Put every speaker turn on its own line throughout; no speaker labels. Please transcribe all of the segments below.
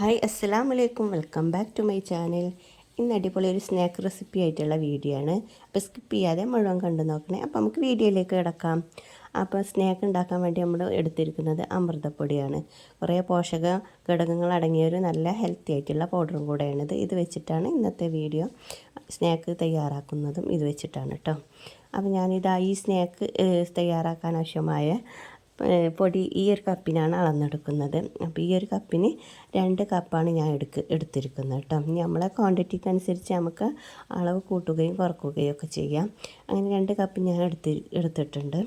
Hi അസ്സലാം വലൈക്കും welcome back to my channel. ഇന്ന് അടിപൊളി ഒരു സ്നാക്ക് റെസിപ്പി ആയിട്ടുള്ള വീഡിയോ ആണ്. അപ്പോൾ സ്കിപ്പ് ചെയ്യാതെ മുഴുവൻ കണ്ടു നോക്കണേ. അപ്പോൾ നമുക്ക് വീഡിയോയിലേക്ക് കിടക്കാം. അപ്പോൾ സ്നാക്ക് ഉണ്ടാക്കാൻ വേണ്ടി നമ്മൾ എടുത്തിരിക്കുന്നത് അമൃതപ്പൊടിയാണ്. കുറേ പോഷക ഘടകങ്ങൾ അടങ്ങിയ ഒരു നല്ല ഹെൽത്തി ആയിട്ടുള്ള പൗഡറും കൂടെയാണിത്. ഇത് വെച്ചിട്ടാണ് ഇന്നത്തെ വീഡിയോ സ്നാക്ക് തയ്യാറാക്കുന്നതും ഇത് വെച്ചിട്ടാണ് കേട്ടോ അപ്പോൾ ഞാനിതാ ഈ സ്നാക്ക് തയ്യാറാക്കാൻ ആവശ്യമായ പൊടി ഈ ഒരു കപ്പിനാണ് അളന്നെടുക്കുന്നത്. അപ്പോൾ ഈ ഒരു കപ്പിന് രണ്ട് കപ്പാണ് ഞാൻ എടുക്ക് എടുത്തിരിക്കുന്നത് കേട്ടോ നമ്മളെ ക്വാണ്ടിറ്റിക്ക് അനുസരിച്ച് നമുക്ക് അളവ് കൂട്ടുകയും കുറക്കുകയും ഒക്കെ ചെയ്യാം. അങ്ങനെ രണ്ട് കപ്പ് ഞാൻ എടുത്ത് എടുത്തിട്ടുണ്ട്.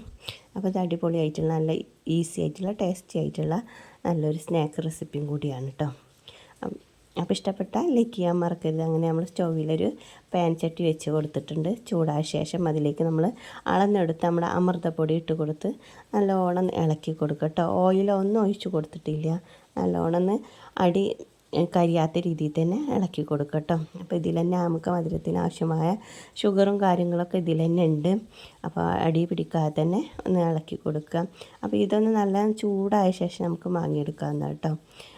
അപ്പോൾ ഇത് അടിപൊളിയായിട്ടുള്ള നല്ല ഈസി ആയിട്ടുള്ള ടേസ്റ്റി ആയിട്ടുള്ള നല്ലൊരു സ്നാക്ക് റെസിപ്പിയും കൂടിയാണ് കേട്ടോ അപ്പോൾ ഇഷ്ടപ്പെട്ടാൽ ലൈക്ക് ചെയ്യാൻ മറക്കരുത്. അങ്ങനെ നമ്മൾ സ്റ്റൗവിലൊരു പാൻ ചട്ടി വെച്ച് കൊടുത്തിട്ടുണ്ട്. ചൂടായ ശേഷം അതിലേക്ക് നമ്മൾ അളന്നെടുത്ത് നമ്മുടെ അമൃതപ്പൊടി ഇട്ട് കൊടുത്ത് നല്ലോണം ഇളക്കി കൊടുക്കുക കേട്ടോ. ഓയിലൊന്നും ഒഴിച്ച് കൊടുത്തിട്ടില്ല. നല്ലോണം അടി കരിയാത്ത രീതിയിൽ തന്നെ ഇളക്കി കൊടുക്കുക കേട്ടോ അപ്പോൾ ഇതിൽ തന്നെ നമുക്ക് മധുരത്തിന് ആവശ്യമായ ഷുഗറും കാര്യങ്ങളൊക്കെ ഇതിൽ തന്നെ ഉണ്ട്. അപ്പോൾ അടി പിടിക്കാതെ തന്നെ ഒന്ന് ഇളക്കി കൊടുക്കുക അപ്പോൾ ഇതൊന്ന് നല്ല ചൂടായ ശേഷം നമുക്ക് വാങ്ങിയെടുക്കാവുന്ന കേട്ടോ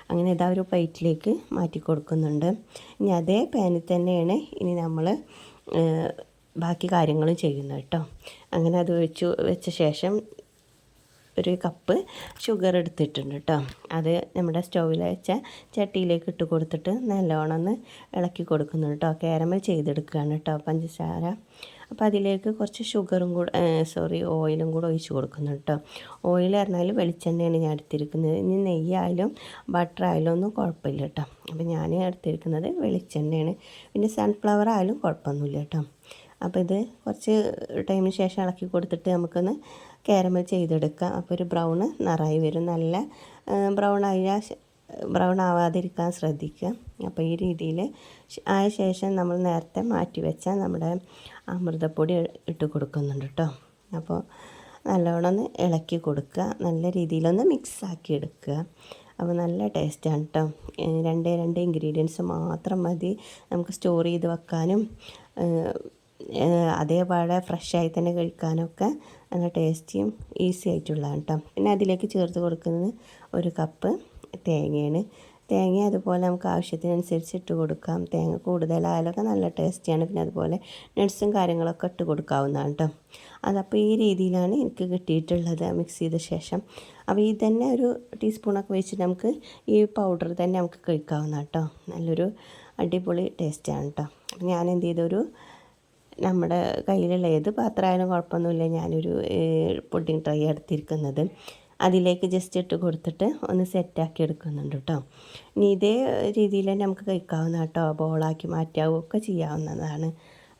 അങ്ങനെ ഇതാ ഒരു പ്ലേറ്റിലേക്ക് മാറ്റി കൊടുക്കുന്നുണ്ട്. ഇനി അതേ പാനിൽ തന്നെയാണ് ഇനി നമ്മൾ ബാക്കി കാര്യങ്ങളും ചെയ്യുന്നത് കേട്ടോ അങ്ങനെ അത് വെച്ചു വെച്ച ശേഷം ഒരു കപ്പ് ഷുഗർ എടുത്തിട്ടുണ്ട് കേട്ടോ. അത് നമ്മുടെ സ്റ്റൗവിൽ വെച്ച ചട്ടിയിലേക്ക് ഇട്ട് കൊടുത്തിട്ട് നല്ലോണം ഒന്ന് ഇളക്കി കൊടുക്കുന്നു കേട്ടോ. കാരമൽ ചെയ്തെടുക്കുകയാണ് കേട്ടോ പഞ്ചസാര. അപ്പോൾ അതിലേക്ക് കുറച്ച് ഷുഗറും കൂടെ സോറി ഓയിലും കൂടെ ഒഴിച്ച് കൊടുക്കുന്നു കേട്ടോ. ഓയിൽ പറഞ്ഞാൽ വെളിച്ചെണ്ണയാണ് ഞാൻ എടുത്തിരിക്കുന്നത്. ഇനി നെയ്യായാലും ബട്ടർ ആയാലും ഒന്നും കുഴപ്പമില്ല കേട്ടോ. അപ്പോൾ ഞാൻ എടുത്തിരിക്കുന്നത് വെളിച്ചെണ്ണയാണ്. പിന്നെ സൺഫ്ലവർ ആയാലും കുഴപ്പമൊന്നുമില്ല കേട്ടോ. അപ്പോൾ ഇത് കുറച്ച് ടൈമിന് ശേഷം ഇളക്കി കൊടുത്തിട്ട് നമുക്കൊന്ന് കാരമൽ ചെയ്തെടുക്കുക. അപ്പോൾ ഒരു ബ്രൗണ് നിറായി വരും. നല്ല ബ്രൗൺ ആയ ബ്രൗൺ ആവാതിരിക്കാൻ ശ്രദ്ധിക്കുക. അപ്പോൾ ഈ രീതിയിൽ ആയ ശേഷം നമ്മൾ നേരത്തെ മാറ്റി വെച്ച നമ്മുടെ അമൃതപ്പൊടി ഇട്ട് കൊടുക്കുന്നുണ്ട് കേട്ടോ അപ്പോൾ നല്ലവണ്ണം ഒന്ന് ഇളക്കി കൊടുക്കുക. നല്ല രീതിയിലൊന്ന് മിക്സാക്കി എടുക്കുക. അപ്പോൾ നല്ല ടേസ്റ്റാണ് കേട്ടോ രണ്ടേ രണ്ട് ഇൻഗ്രീഡിയൻസ് മാത്രം മതി. നമുക്ക് സ്റ്റോർ ചെയ്ത് വെക്കാനും അതേപോലെ ആയി തന്നെ കഴിക്കാനൊക്കെ നല്ല ടേസ്റ്റിയും ഈസി ആയിട്ടുള്ളതാണ് കേട്ടോ പിന്നെ അതിലേക്ക് ചേർത്ത് കൊടുക്കുന്നത് ഒരു കപ്പ് തേങ്ങയാണ്. തേങ്ങ അതുപോലെ നമുക്ക് ആവശ്യത്തിനനുസരിച്ച് ഇട്ട് കൊടുക്കാം. തേങ്ങ കൂടുതലായാലൊക്കെ നല്ല ടേസ്റ്റിയാണ് പിന്നെ അതുപോലെ നട്ട്സും കാര്യങ്ങളൊക്കെ ഇട്ട് കൊടുക്കാവുന്നതാണ് കേട്ടോ അതപ്പോൾ ഈ രീതിയിലാണ് എനിക്ക് കിട്ടിയിട്ടുള്ളത് മിക്സ് ചെയ്ത ശേഷം. അപ്പോൾ ഈ തന്നെ ഒരു ടീസ്പൂണൊക്കെ വെച്ചിട്ട് നമുക്ക് ഈ പൗഡർ തന്നെ നമുക്ക് കഴിക്കാവുന്നതാണ് കേട്ടോ നല്ലൊരു അടിപൊളി ടേസ്റ്റാണ് കേട്ടോ ഞാൻ എന്ത് ചെയ്തൊരു നമ്മുടെ കയ്യിലുള്ള ഏത് പാത്രമായാലും കുഴപ്പമൊന്നുമില്ല. ഞാനൊരു പുഡിംഗ് ട്രൈ എടുത്തിരിക്കുന്നത്. അതിലേക്ക് ജസ്റ്റ് ഇട്ട് കൊടുത്തിട്ട് ഒന്ന് സെറ്റാക്കി എടുക്കുന്നുണ്ട് കേട്ടോ ഇനി ഇതേ രീതിയിൽ തന്നെ നമുക്ക് കഴിക്കാവുന്ന കേട്ടോ ബോളാക്കി മാറ്റാവുക ഒക്കെ ചെയ്യാവുന്നതാണ്.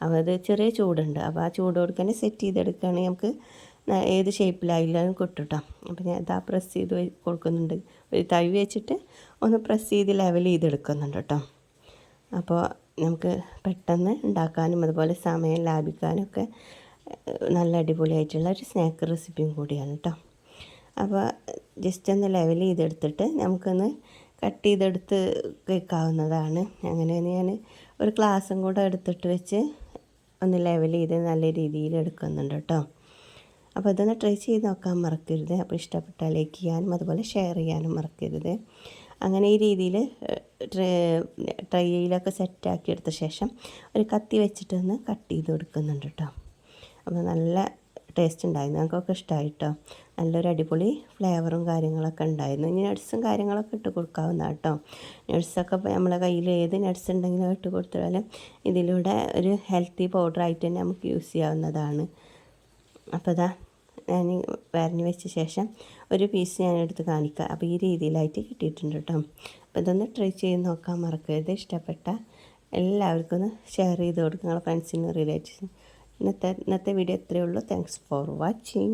അപ്പോൾ അത് ചെറിയ ചൂടുണ്ട്. അപ്പോൾ ആ ചൂട് കൊടുക്കാൻ സെറ്റ് ചെയ്തെടുക്കുകയാണെങ്കിൽ നമുക്ക് ഏത് ഷേപ്പിലായാലും കിട്ടും കേട്ടോ അപ്പോൾ ഞാൻ ഇതാ പ്രസ് ചെയ്ത് കൊടുക്കുന്നുണ്ട്. ഒരു തവി വെച്ചിട്ട് ഒന്ന് പ്രസ് ചെയ്ത് ലെവൽ ചെയ്തെടുക്കുന്നുണ്ട് കേട്ടോ അപ്പോൾ നമുക്ക് പെട്ടെന്ന് ഉണ്ടാക്കാനും അതുപോലെ സമയം ലാഭിക്കാനും ഒക്കെ നല്ല അടിപൊളിയായിട്ടുള്ള ഒരു സ്നാക്ക് റെസിപ്പിയും കൂടിയാണ് കേട്ടോ അപ്പോൾ ജസ്റ്റ് ഒന്ന് ലെവൽ ചെയ്തെടുത്തിട്ട് നമുക്കൊന്ന് കട്ട് ചെയ്തെടുത്ത് കേൾക്കാവുന്നതാണ് അങ്ങനെ ഞാൻ ഒരു ക്ലാസ്സും കൂടെ എടുത്തിട്ട് വെച്ച് ഒന്ന് ലെവൽ ചെയ്ത് നല്ല രീതിയിൽ എടുക്കുന്നുണ്ട് കേട്ടോ അപ്പോൾ ഇതൊന്ന് ട്രൈ ചെയ്ത് നോക്കാൻ മറക്കരുത്. അപ്പോൾ ഇഷ്ടപ്പെട്ടാൽ ലൈക്ക് ചെയ്യാനും അതുപോലെ ഷെയർ ചെയ്യാനും മറക്കരുത്. അങ്ങനെ ഈ രീതിയിൽ ട്രൈയിലൊക്കെ സെറ്റാക്കി എടുത്ത ശേഷം ഒരു കത്തി വെച്ചിട്ടൊന്ന് കട്ട് ചെയ്ത് കൊടുക്കുന്നുണ്ട് കേട്ടോ അപ്പോൾ നല്ല ടേസ്റ്റ് ഉണ്ടായിരുന്നു. ഞങ്ങൾക്കൊക്കെ ഇഷ്ടമായി കേട്ടോ നല്ലൊരു അടിപൊളി ഫ്ലേവറും കാര്യങ്ങളൊക്കെ ഉണ്ടായിരുന്നു. ഇനി നട്ട്സും കാര്യങ്ങളൊക്കെ ഇട്ട് കൊടുക്കാവുന്ന കേട്ടോ നട്ട്സൊക്കെ നമ്മളെ കയ്യിൽ ഏത് നട്ട്സ് ഉണ്ടെങ്കിലും ഇട്ട് കൊടുത്താലും ഇതിലൂടെ ഒരു ഹെൽത്തി പൗഡറായിട്ട് തന്നെ നമുക്ക് യൂസ് ചെയ്യാവുന്നതാണ്. അപ്പോൾ ഇതാ ഞാൻ വരഞ്ഞ് വെച്ച ശേഷം ഒരു പീസ് ഞാൻ എടുത്ത് കാണിക്കുക അപ്പോൾ ഈ രീതിയിലായിട്ട് കിട്ടിയിട്ടുണ്ട് കേട്ടോ അപ്പോൾ ഇതൊന്ന് ട്രൈ ചെയ്ത് നോക്കാൻ മറക്കരുത്. ഇഷ്ടപ്പെട്ട എല്ലാവർക്കും ഒന്ന് ഷെയർ ചെയ്ത് കൊടുക്കുക നിങ്ങളുടെ ഫ്രണ്ട്സിനും റിലേറ്റീവ്സിനും ഇന്നത്തെ ഇന്നത്തെ വീഡിയോ ഇത്രയേ ഉള്ളൂ. Thanks for watching